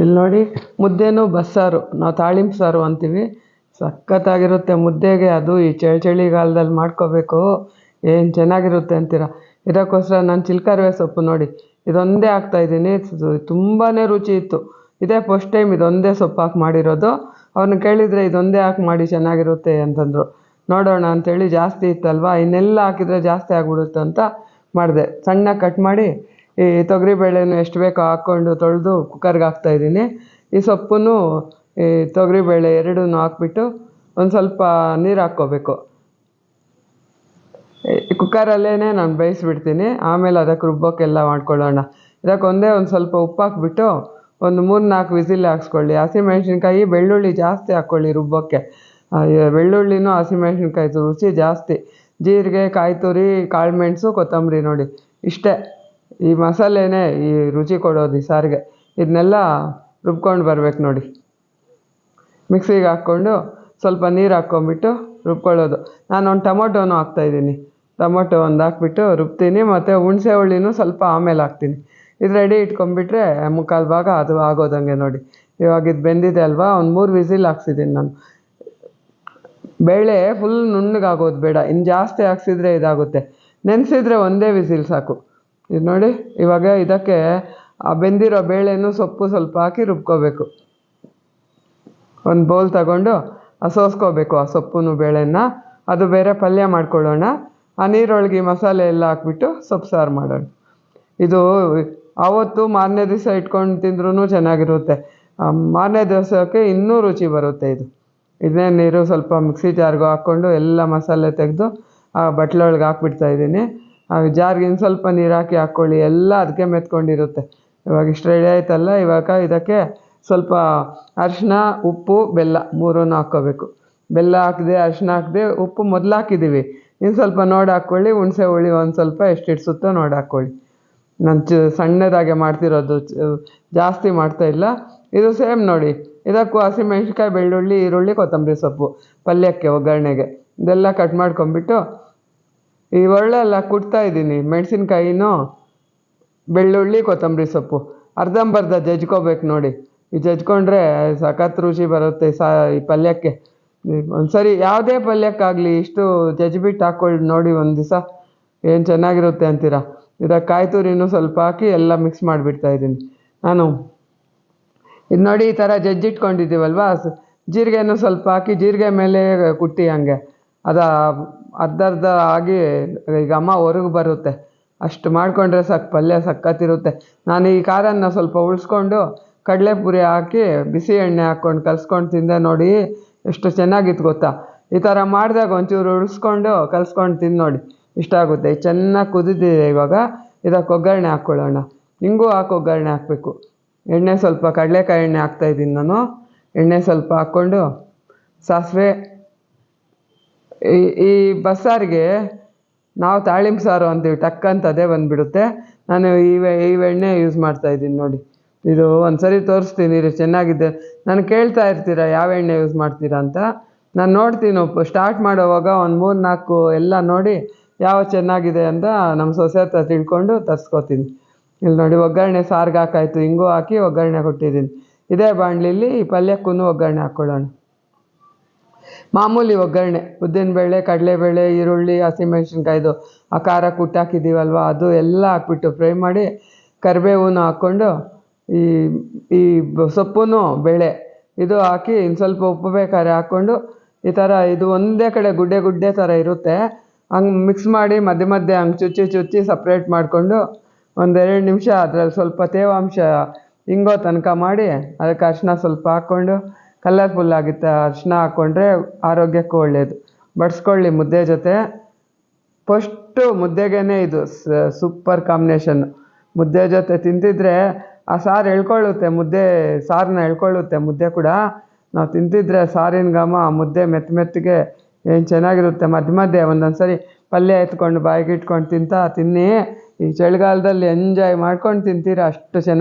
ಇಲ್ಲಿ ನೋಡಿ, ಮುದ್ದೆನೂ ಬಸ್ಸಾರು, ನಾವು ತಾಳಿಂಪು ಸಾರು ಅಂತೀವಿ. ಸಖತ್ತಾಗಿರುತ್ತೆ ಮುದ್ದೆಗೆ ಅದು, ಈ ಚಳಿ ಚಳಿಗಾಲದಲ್ಲಿ ಮಾಡ್ಕೋಬೇಕು. ಏನು ಚೆನ್ನಾಗಿರುತ್ತೆ ಅಂತೀರ? ಇದಕ್ಕೋಸ್ಕರ ನಾನು ಚಿಲ್ಕರವೆ ಸೊಪ್ಪು ನೋಡಿ, ಇದೊಂದೇ ಹಾಕ್ತಾಯಿದ್ದೀನಿ ತುಂಬಾ ರುಚಿ ಇತ್ತು. ಇದೇ ಫಸ್ಟ್ ಟೈಮ್ ಇದೊಂದೇ ಸೊಪ್ಪು ಹಾಕಿ ಮಾಡಿರೋದು. ಅವ್ರನ್ನ ಕೇಳಿದರೆ ಇದೊಂದೇ ಹಾಕಿ ಮಾಡಿ ಚೆನ್ನಾಗಿರುತ್ತೆ ಅಂತಂದರು. ನೋಡೋಣ ಅಂಥೇಳಿ ಜಾಸ್ತಿ ಇತ್ತಲ್ವ? ಇನ್ನೆಲ್ಲ ಹಾಕಿದರೆ ಜಾಸ್ತಿ ಆಗ್ಬಿಡುತ್ತೆ ಅಂತ ಮಾಡಿದೆ. ಸಣ್ಣ ಕಟ್ ಮಾಡಿ ಈ ತೊಗರಿಬೇಳೆನೂ ಎಷ್ಟು ಬೇಕೋ ಹಾಕ್ಕೊಂಡು ತೊಳೆದು ಕುಕ್ಕರ್ಗೆ ಹಾಕ್ತಾ ಇದ್ದೀನಿ. ಈ ಸೊಪ್ಪನ್ನು ಈ ತೊಗರಿಬೇಳೆ ಎರಡೂ ಹಾಕ್ಬಿಟ್ಟು ಒಂದು ಸ್ವಲ್ಪ ನೀರು ಹಾಕ್ಕೋಬೇಕು. ಕುಕ್ಕರಲ್ಲೇ ನಾನು ಬೇಯಿಸ್ಬಿಡ್ತೀನಿ. ಆಮೇಲೆ ಅದಕ್ಕೆ ರುಬ್ಬೋಕ್ಕೆಲ್ಲ ಮಾಡ್ಕೊಳ್ಳೋಣ. ಇದಕ್ಕೆ ಒಂದೇ ಒಂದು ಸ್ವಲ್ಪ ಉಪ್ಪು ಹಾಕ್ಬಿಟ್ಟು ಒಂದು ಮೂರು ನಾಲ್ಕು ವಿಸಿಲ್ ಹಾಕ್ಸ್ಕೊಳ್ಳಿ. ಹಸಿಮೆಣ್ಸಿನ್ಕಾಯಿ, ಬೆಳ್ಳುಳ್ಳಿ ಜಾಸ್ತಿ ಹಾಕ್ಕೊಳ್ಳಿ ರುಬ್ಬೋಕ್ಕೆ ಬೆಳ್ಳುಳ್ಳಿನೂ ಹಸಿಮೆಣ್ಸಿನ್ಕಾಯಿ ರುಚಿ ಜಾಸ್ತಿ. ಜೀರಿಗೆ ಕಾಯಿ ತುರಿ ಕಾಳು ಮೆಣಸು ಕೊತ್ತಂಬರಿ ನೋಡಿ. ಇಷ್ಟೇ. ಈ ಮಸಾಲೆನೇ ಈ ರುಚಿ ಕೊಡೋದು ಈ ಸಾರಿಗೆ. ಇದನ್ನೆಲ್ಲ ರುಬ್ಕೊಂಡು ಬರ್ಬೇಕು ನೋಡಿ. ಮಿಕ್ಸಿಗೆ ಹಾಕ್ಕೊಂಡು ಸ್ವಲ್ಪ ನೀರು ಹಾಕ್ಕೊಂಬಿಟ್ಟು ರುಬ್ಕೊಳ್ಳೋದು. ನಾನು ಒಂದು ಟೊಮೊಟೊನೂ ಹಾಕ್ತಾಯಿದ್ದೀನಿ ಟೊಮೊಟೊ ಒಂದು ಹಾಕ್ಬಿಟ್ಟು ರುಬ್ತೀನಿ ಮತ್ತು ಹುಣಸೆ ಹುಳಿನೂ ಸ್ವಲ್ಪ ಆಮೇಲೆ ಹಾಕ್ತೀನಿ. ಇದು ರೆಡಿ ಇಟ್ಕೊಂಡ್ಬಿಟ್ರೆ ಮುಕ್ಕಾಲು ಭಾಗ ಅದು ಆಗೋದಂಗೆ ನೋಡಿ. ಇವಾಗ ಇದು ಬೆಂದಿದೆ ಅಲ್ವಾ? ಒಂದು ಮೂರು ವಿಸಿಲ್ ಹಾಕ್ಸಿದ್ದೀನಿ ನಾನು. ಬೇಳೆ ಫುಲ್ ನುಣ್ಣಗಾಗೋದು ಬೇಡ. ಇನ್ನು ಜಾಸ್ತಿ ಹಾಕ್ಸಿದ್ರೆ ಇದಾಗುತ್ತೆ. ನೆನೆಸಿದ್ರೆ ಒಂದೇ ವಿಸಿಲ್ ಸಾಕು. ಇದು ನೋಡಿ, ಇವಾಗ ಇದಕ್ಕೆ ಆ ಬೆಂದಿರೋ ಬೇಳೆನೂ ಸೊಪ್ಪು ಸ್ವಲ್ಪ ಹಾಕಿ ರುಬ್ಕೋಬೇಕು. ಒಂದು ಬೌಲ್ ತಗೊಂಡು ಸೋಸ್ಕೋಬೇಕು ಆ ಸೊಪ್ಪು ಬೇಳೆನ ಅದು ಬೇರೆ ಪಲ್ಯ ಮಾಡ್ಕೊಳ್ಳೋಣ. ಆ ನೀರೊಳಗೆ ಮಸಾಲೆ ಎಲ್ಲ ಹಾಕ್ಬಿಟ್ಟು ಸೊಪ್ಪು ಸಾರು ಮಾಡೋಣ. ಇದು ಆವತ್ತು ಮಾರನೇ ದಿವಸ ಇಟ್ಕೊಂಡು ತಿಂದ್ರೂ ಚೆನ್ನಾಗಿರುತ್ತೆ. ಮಾರನೇ ದಿವಸಕ್ಕೆ ಇನ್ನೂ ರುಚಿ ಬರುತ್ತೆ ಇದು. ಇದನ್ನೇ ನೀರು ಸ್ವಲ್ಪ ಮಿಕ್ಸಿ ಜಾರ್ಗೆ ಹಾಕ್ಕೊಂಡು ಎಲ್ಲ ಮಸಾಲೆ ತೆಗೆದು ಆ ಬಟ್ಲೊಳಗೆ ಹಾಕ್ಬಿಡ್ತಾ ಇದ್ದೀನಿ. ಜಾರ್ಗೆ ಇನ್ನು ಸ್ವಲ್ಪ ನೀರು ಹಾಕಿ ಹಾಕ್ಕೊಳ್ಳಿ ಎಲ್ಲ ಅದಕ್ಕೆ ಮೆತ್ಕೊಂಡಿರುತ್ತೆ. ಇವಾಗ ಇಷ್ಟು ರೆಡಿ ಆಯ್ತಲ್ಲ, ಇವಾಗ ಇದಕ್ಕೆ ಸ್ವಲ್ಪ ಅರಿಶಿನ ಉಪ್ಪು, ಬೆಲ್ಲ ಮೂರನ್ನು ಹಾಕ್ಕೋಬೇಕು. ಬೆಲ್ಲ ಹಾಕಿದೆ ಅರಿಶಿನ ಹಾಕಿದೆ, ಉಪ್ಪು ಮೊದಲು ಹಾಕಿದ್ದೀವಿ ಇನ್ನು ಸ್ವಲ್ಪ ನೋಡಿ ಹಾಕ್ಕೊಳ್ಳಿ ಹುಣಸೆ ಹುಳಿ ಒಂದು ಸ್ವಲ್ಪ ಎಷ್ಟು ಇಡ್ಸುತ್ತೋ ನೋಡಿ ಹಾಕ್ಕೊಳ್ಳಿ ನಾನು ಚ ಸಣ್ಣದಾಗೆ ಮಾಡ್ತಿರೋದು ಜಾಸ್ತಿ ಮಾಡ್ತಾಯಿಲ್ಲ ಇದು ಸೇಮ್ ನೋಡಿ, ಇದಕ್ಕೂ ಹಸಿಮೆಣ್ಸಿನ್ಕಾಯಿ ಬೆಳ್ಳುಳ್ಳಿ, ಈರುಳ್ಳಿ, ಕೊತ್ತಂಬರಿ ಸೊಪ್ಪು, ಪಲ್ಯಕ್ಕೆ ಒಗ್ಗರಣೆಗೆ. ಇದೆಲ್ಲ ಕಟ್ ಮಾಡ್ಕೊಂಬಿಟ್ಟು ಈ ಒಳ್ಳೆಲ್ಲ ಕುಟ್ತಾ ಇದ್ದೀನಿ. ಮೆಣಸಿನ್ಕಾಯಿನೂ, ಬೆಳ್ಳುಳ್ಳಿ, ಕೊತ್ತಂಬರಿ ಸೊಪ್ಪು. ಅರ್ಧಂಬರ್ಧ ಜಜ್ಕೋಬೇಕು ನೋಡಿ. ಈ ಜಜ್ಕೊಂಡ್ರೆ ಸಖತ್ ರುಚಿ ಬರುತ್ತೆ ಸಾ, ಈ ಪಲ್ಯಕ್ಕೆ. ಒಂದು ಸರಿ ಯಾವುದೇ ಪಲ್ಯಕ್ಕಾಗಲಿ ಇಷ್ಟು ಜಜ್ಬಿಟ್ಟು ಹಾಕ್ಕೊಳ್ಳಿ ನೋಡಿ ಒಂದು ದಿವಸ. ಏನು ಚೆನ್ನಾಗಿರುತ್ತೆ ಅಂತೀರಾ? ಇದಕ್ಕೆ ಕಾಯಿ ತುರಿನೂ ಸ್ವಲ್ಪ ಹಾಕಿ ಎಲ್ಲ ಮಿಕ್ಸ್ ಮಾಡಿಬಿಡ್ತಾ ಇದ್ದೀನಿ. ನಾನು ಇದು ನೋಡಿ ಈ ಥರ ಜಜ್ಜಿಟ್ಕೊಂಡಿದ್ದೀವಲ್ವಾ? ಜೀರಿಗೆನೂ ಸ್ವಲ್ಪ ಹಾಕಿ ಜೀರಿಗೆ ಮೇಲೆ ಕುಟ್ಟಿ ಹಂಗೆ. ಅದು ಅರ್ಧ ಅರ್ಧ ಆಗಿ ಈಗ ಅಮ್ಮ ಹೊರಗೆ ಬರುತ್ತೆ. ಅಷ್ಟು ಮಾಡಿಕೊಂಡ್ರೆ ಸಾಕು, ಪಲ್ಯ ಸಕ್ಕತ್ತಿರುತ್ತೆ. ನಾನು ಈ ಖಾರನ ಸ್ವಲ್ಪ ಉಳಿಸ್ಕೊಂಡು ಕಡಲೆಪುರಿ ಹಾಕಿ ಬಿಸಿ ಎಣ್ಣೆ ಹಾಕ್ಕೊಂಡು ಕಲ್ಸ್ಕೊಂಡು ತಿಂದೆ ನೋಡಿ ಎಷ್ಟು ಚೆನ್ನಾಗಿತ್ತು ಗೊತ್ತಾ? ಈ ಥರ ಮಾಡಿದಾಗ ಒಂಚೂರು ಉಳಿಸ್ಕೊಂಡು ಕಲ್ಸ್ಕೊಂಡು ತಿಂದು ನೋಡಿ, ಇಷ್ಟ ಆಗುತ್ತೆ. ಚೆನ್ನಾಗಿ ಕುದಿದಿದೆ ಇವಾಗ. ಇದಕ್ಕೆ ಒಗ್ಗರಣೆ ಹಾಕ್ಕೊಳ್ಳೋಣ. ಹಿಂಗೂ ಹಾಕಿ ಒಗ್ಗರಣೆ ಹಾಕಬೇಕು. ಎಣ್ಣೆ ಸ್ವಲ್ಪ, ಕಡಲೆಕಾಯಿ ಎಣ್ಣೆ ಹಾಕ್ತಾಯಿದ್ದೀನಿ ನಾನು. ಎಣ್ಣೆ ಸ್ವಲ್ಪ ಹಾಕ್ಕೊಂಡು ಸಾಸಿವೆ ಈ ಈ ಬಸ್ಸಾರಿಗೆ ನಾವು ತಾಳಿಂ ಸಾರು ಅಂತೀವಿ, ಟಕ್ ಅಂತ ಅದೇ ಬಂದುಬಿಡುತ್ತೆ. ನಾನು ಈ ಈ ಎಣ್ಣೆ ಯೂಸ್ ಮಾಡ್ತಾ ಇದ್ದೀನಿ ನೋಡಿ. ಇದು ಒಂದು ಸರಿ ತೋರಿಸ್ತೀನಿ ರೀ ಚೆನ್ನಾಗಿದೆ. ನಾನು ಕೇಳ್ತಾ ಇರ್ತೀರಾ, ಯಾವ ಎಣ್ಣೆ ಯೂಸ್ ಮಾಡ್ತೀರಾ ಅಂತ? ನಾನು ನೋಡ್ತೀನಿ ಸ್ಟಾರ್ಟ್ ಮಾಡೋವಾಗ ಒಂದು ಮೂರು ನಾಲ್ಕು ಎಲ್ಲ ನೋಡಿ ಯಾವ ಚೆನ್ನಾಗಿದೆ ಅಂತ ನಮ್ಮ ಸೊಸೆ ಹತ್ರ ತಿಳ್ಕೊಂಡು ತರ್ಸ್ಕೊತೀನಿ. ಇಲ್ಲಿ ನೋಡಿ, ಒಗ್ಗರಣೆ ಸಾರ್ಗೆ ಹಾಕಾಯ್ತು, ಹಿಂಗೂ ಹಾಕಿ ಒಗ್ಗರಣೆ ಕೊಟ್ಟಿದ್ದೀನಿ. ಇದೇ ಬಾಣಲಿಲಿ ಪಲ್ಯಕ್ಕೂ ಒಗ್ಗರಣೆ ಹಾಕ್ಕೊಳ್ಳೋಣ ಮಾಮೂಲಿ ಒಗ್ಗರಣೆ ಉದ್ದಿನಬೇಳೆ ಕಡಲೆಬೇಳೆ ಈರುಳ್ಳಿ ಹಸಿಮೆಣ್ಸಿನ್ಕಾಯ್ದು ಆ ಖಾರ ಕುಟ್ಟಾಕಿದ್ದೀವಲ್ವ ಅದು ಎಲ್ಲ ಹಾಕ್ಬಿಟ್ಟು ಫ್ರೈ ಮಾಡಿ ಕರಿಬೇವನ್ನು ಹಾಕ್ಕೊಂಡು ಈ ಈ ಸೊಪ್ಪು ಬೇಳೆ ಇದು ಹಾಕಿ ಇನ್ನು ಸ್ವಲ್ಪ ಉಪ್ಪು ಬೇಕಾದ್ರೆ ಹಾಕ್ಕೊಂಡು ಈ ಥರ ಇದು ಒಂದೇ ಕಡೆ ಗುಡ್ಡೆ ಗುಡ್ಡೆ ಥರ ಇರುತ್ತೆ. ಹಂಗೆ ಮಿಕ್ಸ್ ಮಾಡಿ ಮಧ್ಯೆ ಮಧ್ಯೆ ಹಂಗೆ ಚುಚ್ಚಿ ಚುಚ್ಚಿ ಸಪ್ರೇಟ್ ಮಾಡಿಕೊಂಡು ಒಂದೆರಡು ನಿಮಿಷ ಅದ್ರಲ್ಲಿ ಸ್ವಲ್ಪ ತೇವಾಂಶ ಹಿಂಗೋ ತನಕ ಮಾಡಿ ಅದಕ್ಕೆ ಅರಿಶಿನ ಸ್ವಲ್ಪ ಹಾಕ್ಕೊಂಡು ಕಲರ್ಫುಲ್ ಆಗುತ್ತೆ ಅರಿಶಿನ ಹಾಕ್ಕೊಂಡ್ರೆ ಆರೋಗ್ಯಕ್ಕೂ ಒಳ್ಳೆಯದು ಬಡಿಸ್ಕೊಳ್ಳಿ ಮುದ್ದೆ ಜೊತೆ. ಫಸ್ಟು ಮುದ್ದೆಗೇ ಇದು ಸೂಪರ್ ಕಾಂಬಿನೇಷನ್ನು ಮುದ್ದೆ ಜೊತೆ ತಿಂತಿದ್ರೆ ಆ ಸಾರು ಎಳ್ಕೊಳ್ಳುತ್ತೆ, ಮುದ್ದೆ ಸಾರನ್ನ ಎಳ್ಕೊಳ್ಳುತ್ತೆ, ಮುದ್ದೆ ಕೂಡ. ನಾವು ತಿಂತಿದ್ರೆ ಸಾರಿನ ಘಮ ಆ ಮುದ್ದೆ ಮೆತ್ತ ಮೆತ್ತಗೆ ಏನು ಚೆನ್ನಾಗಿರುತ್ತೆ. ಮಧ್ಯ ಮಧ್ಯೆ ಒಂದೊಂದು ಸರಿ ಪಲ್ಯ ಎತ್ಕೊಂಡು ಬಾಯಿಗೆ ಇಟ್ಕೊಂಡು ತಿಂತಾ ತಿನ್ನಿ. ಈ ಚಳಿಗಾಲದಲ್ಲಿ ಎಂಜಾಯ್ ಮಾಡ್ಕೊಂಡು ತಿಂತೀರ? ಅಷ್ಟು ಚೆನ್ನಾಗಿ